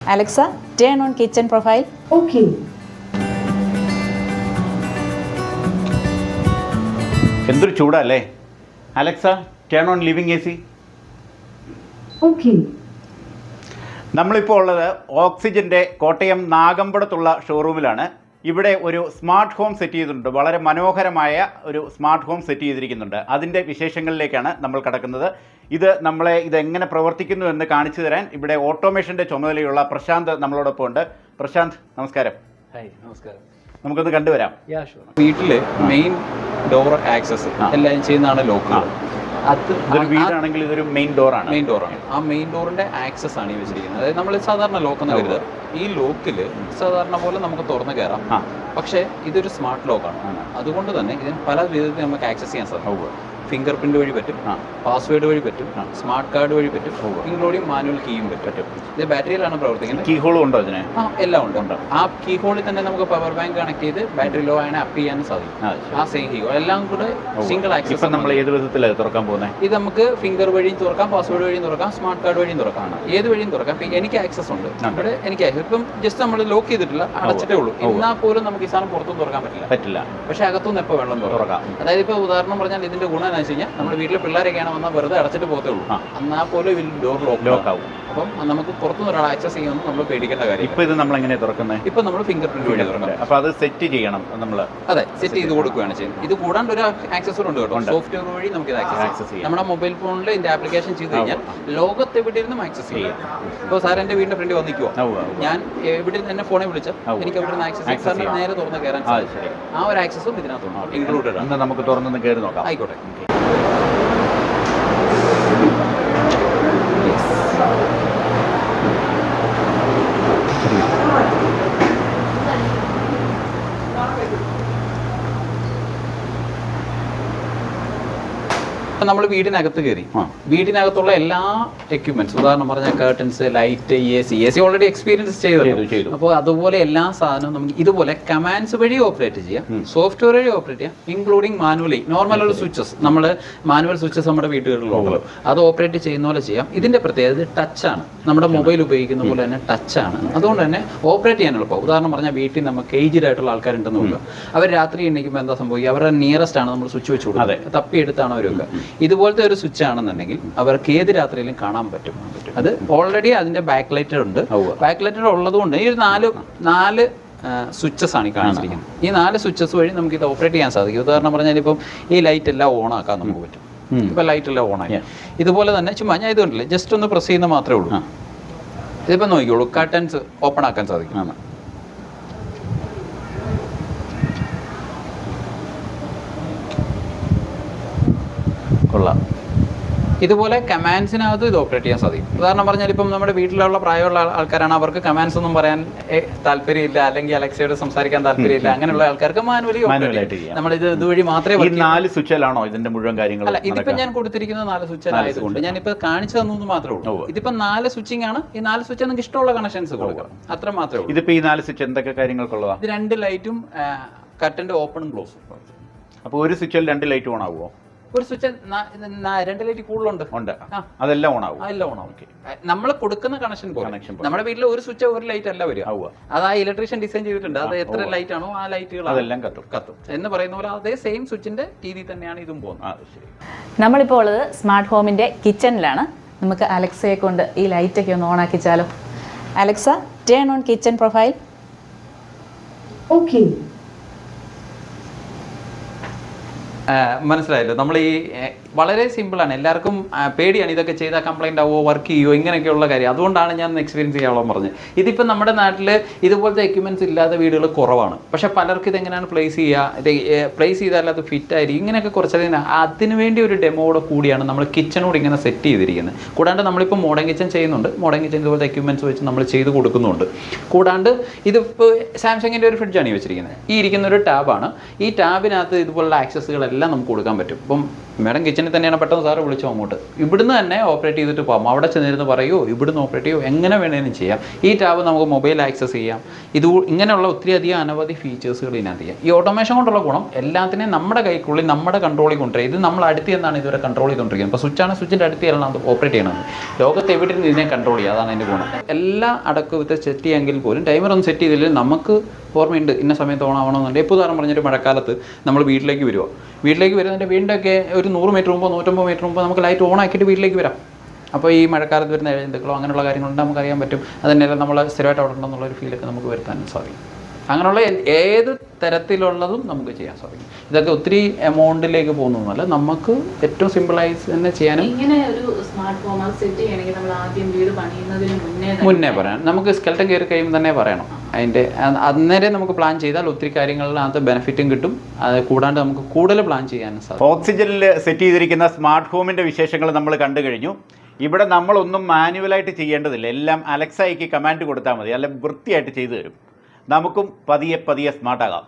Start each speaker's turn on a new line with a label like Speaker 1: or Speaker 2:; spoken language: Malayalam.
Speaker 1: Alexa, turn on kitchen profile
Speaker 2: okay
Speaker 3: എന്തൊരു ചൂടല്ലേ? Alexa turn on living A C
Speaker 2: Okay.
Speaker 3: നമ്മളിപ്പോൾ ഉള്ളത് ഓക്സിജന്റെ കോട്ടയം നാഗമ്പടത്തുള്ള ഷോറൂമിലാണ് ഇവിടെ ഒരു സ്മാർട്ട് ഹോം സെറ്റ് ചെയ്തിട്ടുണ്ട്. വളരെ മനോഹരമായ ഒരു സ്മാർട്ട് ഹോം സെറ്റ് ചെയ്തിരിക്കുന്നുണ്ട്. അതിന്റെ വിശേഷങ്ങളിലേക്കാണ് നമ്മൾ കടക്കുന്നത്. ഇത് നമ്മളെ ഇതെങ്ങനെ എങ്ങനെ പ്രവർത്തിക്കുന്നു എന്ന് കാണിച്ചു തരാൻ ഇവിടെ ഓട്ടോമേഷന്റെ ചുമതലയുള്ള പ്രശാന്ത് നമ്മളോടൊപ്പം ഉണ്ട്. പ്രശാന്ത് നമസ്കാരം.
Speaker 4: ഹായ് നമസ്കാരം.
Speaker 3: നമുക്കൊന്ന് കണ്ടുവരാം.
Speaker 4: വീട്ടിൽ മെയിൻ ഡോർ ആക്സസ്
Speaker 3: എല്ലാം
Speaker 4: എല്ലാവരും ചെയ്യുന്നതാണ് ലോക്ക്. അത്
Speaker 3: ഇതൊരു വീടാണെങ്കിൽ ഇതൊരു മെയിൻ ഡോറാണ്
Speaker 4: മെയിൻ ഡോറാണ് ആ മെയിൻ ഡോറിന്റെ ആക്സസ് ആണ് ഈ വെച്ചിരിക്കുന്നത്. അതായത് നമ്മൾ സാധാരണ ലോക്ക് എന്ന് കരുതുക. ഈ ലോക്കിൽ സാധാരണ പോലെ നമുക്ക് തുറന്നു കയറാം പക്ഷേ ഇതൊരു സ്മാർട്ട് ലോക്കാണ് അതുകൊണ്ട് തന്നെ ഇതിന് പല വിധത്തിൽ നമുക്ക് ആക്സസ് ചെയ്യാൻ സാധിക്കും. ഫിംഗർ പ്രിന്റ് വഴി പറ്റും. പാസ്വേഡ് വഴി പറ്റും സ്മാർട്ട് കാർഡ് വഴി പറ്റും ഇൻക്ലൂഡിംഗ് മാനുവൽ കീയും പറ്റും. ഇത് ബാറ്ററിയിലാണ് പ്രവർത്തിക്കുന്നത്.
Speaker 3: കീ ഹോളും ഉണ്ടോ അതിന്
Speaker 4: എല്ലാം ഉണ്ട്. ആ കീ ഹോളിൽ തന്നെ നമുക്ക് പവർ ബാങ്ക് കണക്ട് ചെയ്ത് ബാറ്ററി ലോ ആണ് അപ്പ് ചെയ്യാനും സാധിക്കും.
Speaker 3: ആ,
Speaker 4: സെയിം കീ എല്ലാം കൂടെ സിംഗിൾ ആക്സസ്
Speaker 3: നമ്മൾ ഏത് വിധത്തിലാണ് തുറക്കാൻ പോകുന്നത്
Speaker 4: ഇത് നമുക്ക് ഫിംഗർ വഴിയും തുറക്കാം പാസ്വേഡ് വഴിയും തുറക്കാം സ്മാർട്ട് കാർഡ് വഴിയും തുറക്കാം. ഏത് വഴിയും തുറക്കാം. എനിക്ക് ആക്സസ് ഉണ്ട്. ഇവിടെ എനിക്ക് ആക്സസ് ഇപ്പം ജസ്റ്റ് നമ്മൾ ലോക്ക് ചെയ്തിട്ടില്ല അടച്ചിട്ടേ ഉള്ളൂ. എന്നാൽ പോലും നമുക്ക് ഈ സാധനം പുറത്തും തുറക്കാൻ പറ്റില്ല.
Speaker 3: പറ്റില്ല.
Speaker 4: പക്ഷെ അകത്തുനിന്ന് എപ്പോൾ വെള്ളം തുറക്കാം. അതായത് ഇപ്പോൾ ഉദാഹരണം പറഞ്ഞാൽ ഇതിന്റെ ഗുണം വെച്ച് കഴിഞ്ഞാൽ നമ്മുടെ വീട്ടിലെ പിള്ളേരൊക്കെയാണ് വന്നാൽ വെറുതെ അടച്ചിട്ട് പോകത്തേ ഉള്ളൂ.
Speaker 3: ആ.
Speaker 4: എന്നാൽ പോലും ഇതിൽ ഡോർ ലോക്ക്
Speaker 3: ലോക്ക് ആവും.
Speaker 4: അപ്പം നമുക്ക് പുറത്തുനിന്ന് ഒരാൾ ആക്സസ് ചെയ്യുമെന്ന് നമ്മൾ പേടിക്കേണ്ട കാര്യം
Speaker 3: ഇപ്പൊ ഇത് നമ്മൾ എങ്ങനെ തുറക്കുന്നത്
Speaker 4: ഇപ്പൊ നമ്മൾ ഫിംഗർ പ്രിന്റ് വഴി തുറക്കുന്നത്
Speaker 3: അപ്പൊ അത് സെറ്റ് ചെയ്യണം നമ്മൾ
Speaker 4: അതെ സെറ്റ് ചെയ്ത് കൊടുക്കുകയാണ് ചെയ്യുന്നത്. ഇത് കൂടാണ്ട് ഒരു ആക്സസറി ഉണ്ട് കേട്ടോ. സോഫ്റ്റ്വെയർ വഴി നമുക്ക് ഇത് ആക്സസ്
Speaker 3: ചെയ്യാം.
Speaker 4: നമ്മുടെ മൊബൈൽ ഫോണിൽ ഇതിന്റെ ആപ്ലിക്കേഷൻ ചെയ്ത് കഴിഞ്ഞാൽ ലോകത്ത് എവിടെ ഇരുന്നും ആക്സസ് ചെയ്യാം. ഇപ്പോൾ സാർ എന്റെ വീടിന്റെ ഫ്രണ്ട് വന്നിക്കുവോ. ഞാൻ എവിടെ നിന്ന് എന്നെ ഫോണിൽ വിളിച്ചാൽ എനിക്ക് അവിടെ നിന്ന് ആക്സസ് സാറിന് നേരെ തുറന്ന് കയറാൻ
Speaker 3: ആ
Speaker 4: ഒരു ആക്സസും ഇതിനകത്തുണ്ട്. ഇൻക്ലൂഡഡ്
Speaker 3: നമുക്ക് തുറന്നു കയറി നോക്കാം.
Speaker 4: ആയിക്കോട്ടെ. നമ്മൾ വീടിനകത്ത് കയറി വീടിനകത്തുള്ള എല്ലാ എക്യുപ്മെന്റ്സ് ഉദാഹരണം പറഞ്ഞാൽ curtains light A C A C already experience
Speaker 3: ചെയ്തു.
Speaker 4: അപ്പോൾ അതുപോലെ എല്ലാ സാധനവും നമുക്ക് ഇതുപോലെ കമാൻഡ്സ് വഴി ഓപ്പറേറ്റ് ചെയ്യാം. സോഫ്റ്റ്വെയർ വഴി ഓപ്പറേറ്റ് ചെയ്യാം ഇൻക്ലൂഡിങ് മാനുവലി നോർമൽ ഒരു സ്വിച്ചസ് നമ്മൾ മാനുവൽ സ്വിച്ചസ് നമ്മുടെ വീടുകളിലുണ്ടല്ലോ അത് ഓപ്പറേറ്റ് ചെയ്യുന്ന പോലെ ചെയ്യാം. ഇതിന്റെ പ്രത്യേകത ടച്ച് ആണ്. നമ്മുടെ മൊബൈൽ ഉപയോഗിക്കുന്ന പോലെ തന്നെ ടച്ച് ആണ്. അതുകൊണ്ട് തന്നെ ഓപ്പറേറ്റ് ചെയ്യാൻ എളുപ്പം ഉദാഹരണം പറഞ്ഞാൽ വീട്ടിൽ നമുക്ക് ഏജ്ഡ് ആയിട്ടുള്ള ആൾക്കാരുണ്ടെന്ന് നോക്കുക അവർ രാത്രി എണീക്കുമ്പോൾ എന്താ സംഭവിക്കുക? അവരുടെ നിയറസ്റ്റ് ആണ് നമ്മൾ സ്വിച്ച് വെച്ച് കൊടുക്കുന്നത് തപ്പിയെടുത്താണ് അവരൊക്കെ ഇതുപോലത്തെ ഒരു സ്വിച്ച് ആണെന്നുണ്ടെങ്കിൽ അവർക്ക് ഏത് രാത്രിയിലും കാണാൻ പറ്റും. അത് ഓൾറെഡി അതിന്റെ ബാക്ക് ലൈറ്റർ ഉണ്ട്. ബാക്ക് ലൈറ്റർ ഉള്ളതുകൊണ്ട് ഈ ഒരു നാല് നാല് സ്വിച്ചസ് ആണ് ഈ കാണിച്ചിരിക്കുന്നത്. ഈ നാല് സ്വിച്ചസ് വഴി നമുക്ക് ഇത് ഓപ്പറേറ്റ് ചെയ്യാൻ സാധിക്കും. ഉദാഹരണം പറഞ്ഞാൽ ഇപ്പം ഈ ലൈറ്റ് എല്ലാം ഓൺ ആക്കാൻ നമുക്ക് പറ്റും. ഇപ്പൊ ലൈറ്റ് എല്ലാം ഓൺ ആയി. ഇതുപോലെ തന്നെ ചുമ്മാ ഞാൻ ഇത് കണ്ടില്ല ജസ്റ്റ് ഒന്ന് പ്രസ് ചെയ്യുന്ന മാത്രമേ ഉള്ളൂ.
Speaker 3: ഇതിപ്പോ
Speaker 4: ഇതിപ്പോൾ നോക്കിക്കോളൂ. കട്ടൻസ് ഓപ്പൺ ആക്കാൻ സാധിക്കും.
Speaker 3: കൊള്ളാം.
Speaker 4: ഇതുപോലെ കമാൻഡ്സിനകത്ത് ഇത് ഓപ്പറേറ്റ് ചെയ്യാൻ സാധിക്കും. ഉദാഹരണം പറഞ്ഞാൽ ഇപ്പം നമ്മുടെ വീട്ടിലുള്ള പ്രായമുള്ള ആൾക്കാരാണ്. അവർക്ക് കമാൻഡ്സ് ഒന്നും പറയാൻ താല്പര്യമില്ല. അല്ലെങ്കിൽ അലക്സയോട് സംസാരിക്കാൻ താല്പര്യമില്ല. അങ്ങനെയുള്ള ആൾക്കാർക്ക് മാനുവലി. നമ്മൾ ഇത് ഇതുവഴി മാത്രമേ.
Speaker 3: നാല് സ്വിച്ചിലാണോ ഇതിന്റെ മുഴുവൻ കാര്യങ്ങൾ
Speaker 4: അല്ല ഇതിപ്പോ ഞാൻ കൊടുത്തിരിക്കുന്ന നാല് സ്വിച്ച്
Speaker 3: നാല്
Speaker 4: ആയതുകൊണ്ട്
Speaker 3: switch.
Speaker 4: ഞാനിപ്പോ കാണിച്ചു തന്നു മാത്രമേ ഉള്ളൂ. ഇതിപ്പോ നാല് സ്വിച്ചിങ് ആണ്. ഈ നാല് സ്വിച്ച് നിങ്ങൾക്ക് ഇഷ്ടമുള്ള കണക്ഷൻസ് കൊടുക്കാം. അത്ര മാത്രമേ ഉള്ളൂ.
Speaker 3: ഇതിപ്പോ ഈ നാല് സ്വിച്ച് എന്തൊക്കെ കാര്യങ്ങൾ
Speaker 4: ഇത് രണ്ട് ലൈറ്റും കട്ടന്റെ ഓപ്പണും ക്ലോസും
Speaker 3: അപ്പൊ ഒരു സ്വിച്ചിൽ രണ്ട് ലൈറ്റ് ഓൺ ആവുമോ
Speaker 4: ഒരു സ്വിച്ച് രണ്ട് ലൈറ്റ് കൂടുതലുണ്ട്.
Speaker 3: ഉണ്ട്. അതെല്ലാം ഓൺ ആവും.
Speaker 4: അതെല്ലാം ഓണാവും നമ്മൾ കൊടുക്കുന്ന കണക്ഷൻ
Speaker 3: കണക്ഷൻ.
Speaker 4: നമ്മുടെ വീട്ടിൽ ഒരു സ്വിച്ച് ഒരു ലൈറ്റ് അല്ല വരിക.
Speaker 3: ആവുക.
Speaker 4: അത് ആ ഇലക്ട്രീഷ്യൻ ഡിസൈൻ ചെയ്തിട്ടുണ്ട്. അത് എത്ര ലൈറ്റ് ആണോ ആ ലൈറ്റുകൾ
Speaker 3: അതെല്ലാം കത്തും.
Speaker 4: കത്തും. എന്ന് പറയുന്ന പോലെ അതേ സെയിം സ്വിച്ചിന്റെ രീതി തന്നെയാണ് ഇതും പോകുന്നത്.
Speaker 3: ആ ശരി.
Speaker 1: നമ്മളിപ്പോൾ ഉള്ളത് സ്മാർട്ട് ഹോമിന്റെ കിച്ചണിലാണ് നമുക്ക് അലക്സയെ കൊണ്ട് ഈ ലൈറ്റ് ഒക്കെ ഒന്ന് ഓണാക്കിച്ചാലോ Alexa turn on kitchen profile
Speaker 2: Okay.
Speaker 4: ആ, മനസ്സിലായല്ലോ? നമ്മൾ ഈ വളരെ സിമ്പിളാണ് എല്ലാവർക്കും പേടിയാണ് ഇതൊക്കെ ചെയ്താൽ കംപ്ലൈന്റ് ആവോ വർക്ക് ചെയ്യുമോ ഇങ്ങനെയൊക്കെയുള്ള കാര്യം. അതുകൊണ്ടാണ് ഞാൻ എക്സ്പീരിയൻസ് ചെയ്യാനുള്ള പറഞ്ഞത്. ഇതിപ്പോൾ നമ്മുടെ നാട്ടിൽ ഇതുപോലത്തെ എക്യുപ്മെന്റ്സ് ഇല്ലാത്ത വീടുകൾ കുറവാണ്. പക്ഷെ പലർക്കും ഇതെങ്ങനെയാണ് പ്ലേസ് ചെയ്യുക പ്ലേസ് ചെയ്താൽ അത് ഫിറ്റ് ആയിരിക്കും. ഇങ്ങനെയൊക്കെ കുറച്ചധികം അതിനു വേണ്ടി ഒരു ഡെമോ ഡെമോടെ കൂടിയാണ് നമ്മൾ കിച്ചണോട് ഇങ്ങനെ സെറ്റ് ചെയ്തിരിക്കുന്നത്. കൂടാണ്ട് നമ്മളിപ്പോൾ മോഡേൺ കിച്ചൺ ചെയ്യുന്നുണ്ട്. മോഡേൺ കിച്ചൺ ഇതുപോലത്തെ എക്യുപ്മെന്റ്സ് വെച്ച് നമ്മൾ ചെയ്ത് കൊടുക്കുന്നുണ്ട്. കൂടാണ്ട് ഇതിപ്പോൾ സാംസങ്ങിന്റെ ഒരു ഫ്രിഡ്ജാണ് ഈ വെച്ചിരിക്കുന്നത്. ഈ ഇരിക്കുന്ന ഒരു ടാബാണ് ഈ ടാബിനകത്ത് ഇതുപോലുള്ള ആക്സസ്സുകളെല്ലാം നമുക്ക് കൊടുക്കാൻ പറ്റും. ഇപ്പം മാഡം കിച്ചണിൽ തന്നെയാണ് പെട്ടെന്ന് സാറ് വിളിച്ചു അങ്ങോട്ട്. ഇവിടുന്ന് തന്നെ ഓപ്പറേറ്റ് ചെയ്തിട്ട് പോകാം അവിടെ ചെന്നിരുന്ന് പറയുമോ ഇവിടുന്ന് ഓപ്പറേറ്റ് ചെയ്യുമോ എങ്ങനെ വേണേലും ചെയ്യാം. ഈ ടാബ് നമുക്ക് മൊബൈൽ ആക്സസ് ചെയ്യാം. ഇത് ഇങ്ങനെയുള്ള ഒത്തിരി അധികം അനവധി ഫീച്ചേഴ്സുകൾ ഇതിനകത്ത് ചെയ്യാം. ഈ ഓട്ടോമേഷൻ കൊണ്ടുള്ള ഗുണം എല്ലാത്തിനെയും നമ്മുടെ കൈക്കുള്ളിൽ നമ്മുടെ കൺട്രോളിൽ കൊണ്ടുവരിക ഇത് നമ്മൾ അടുത്ത് എന്നാണ് ഇതുവരെ കൺട്രോൾ ചെയ്തുകൊണ്ടിരിക്കുന്നത്. ഇപ്പോൾ സ്വിച്ചാണ് സ്വിച്ചിന്റെ അടുത്ത് എല്ലാം ഓപ്പറേറ്റ് ചെയ്യണം ലോകത്ത് എവിടെ ഇതിനെ കൺട്രോൾ ചെയ്യുക അതാണ് അതിന്റെ ഗുണം. എല്ലാ അടക്കം ഇത് സെറ്റ് ചെയ്യാമെങ്കിൽ പോലും ടൈമർ ഒന്ന് സെറ്റ് ചെയ്തില്ലെങ്കിൽ നമുക്ക് ഓർമ്മയുണ്ട് ഇന്ന സമയത്ത് ഓൺ ആവണമെന്നുണ്ടെങ്കിൽ ഇപ്പോൾ ഉദാഹരണം പറഞ്ഞൊരു മഴക്കാലത്ത് നമ്മൾ വീട്ടിലേക്ക് വരിക വീട്ടിലേക്ക് വരുന്നതിന്റെ വീടിന്റെയൊക്കെ ഒരു നൂറ് മീറ്റർ മുമ്പോ നൂറ്റമ്പത് മീറ്റർ മുമ്പോ നമുക്ക് ലൈറ്റ് ഓൺ ആക്കിയിട്ട് വീട്ടിലേക്ക് വരാം. അപ്പോൾ ഈ മഴക്കാലത്ത് വരുന്ന എഴുതുക്കളോ അങ്ങനെയുള്ള കാര്യങ്ങളുണ്ട് നമുക്കറിയാൻ പറ്റും. അതിനെല്ലാം നമ്മൾ സ്ഥിരമായിട്ട് അവിടെ ഉണ്ടെന്നുള്ളൊരു ഫീലൊക്കെ നമുക്ക് വരുത്താൻ സാധിക്കും. അങ്ങനെയുള്ള ഏത് തരത്തിലുള്ളതും നമുക്ക് ചെയ്യാൻ സാധിക്കും. ഇതൊക്കെ ഒത്തിരി എമൗണ്ടിലേക്ക് പോകുന്നതല്ല നമുക്ക് ഏറ്റവും സിമ്പിളായി തന്നെ ചെയ്യാനും
Speaker 1: ഇങ്ങനെ ഒരു സ്മാർട്ട് ഫോം സെറ്റ് ചെയ്യണമെങ്കിൽ നമ്മൾ ആദ്യം വീട് പണിയുന്നതിന് മുന്നേ തന്നെ
Speaker 4: മുന്നേ പറയാം നമുക്ക് സ്കെൽട്ടൻ കയറി കഴിയുമ്പോൾ തന്നെ പറയണം. അതിന്റെ അ- അന്നേരം നമുക്ക് പ്ലാൻ ചെയ്താൽ ഒത്തിരി കാര്യങ്ങളിനകത്ത് ബെനിഫിറ്റും കിട്ടും. അത് കൂടാണ്ട് നമുക്ക് കൂടുതൽ പ്ലാൻ ചെയ്യാനും സാധിക്കും.
Speaker 3: ഓക്സിജനിൽ സെറ്റ് ചെയ്തിരിക്കുന്ന സ്മാർട്ട് ഹോമിന്റെ വിശേഷങ്ങൾ നമ്മൾ കണ്ടു കഴിഞ്ഞു. ഇവിടെ നമ്മളൊന്നും മാനുവലായിട്ട് ചെയ്യേണ്ടതില്ല. എല്ലാം അലക്സായിക്ക് കമാൻഡ് കൊടുത്താൽ മതി. അല്ല വൃത്തിയായിട്ട് ചെയ്തു തരും. നമുക്കും പതിയെ പതിയെ സ്മാർട്ടാകാം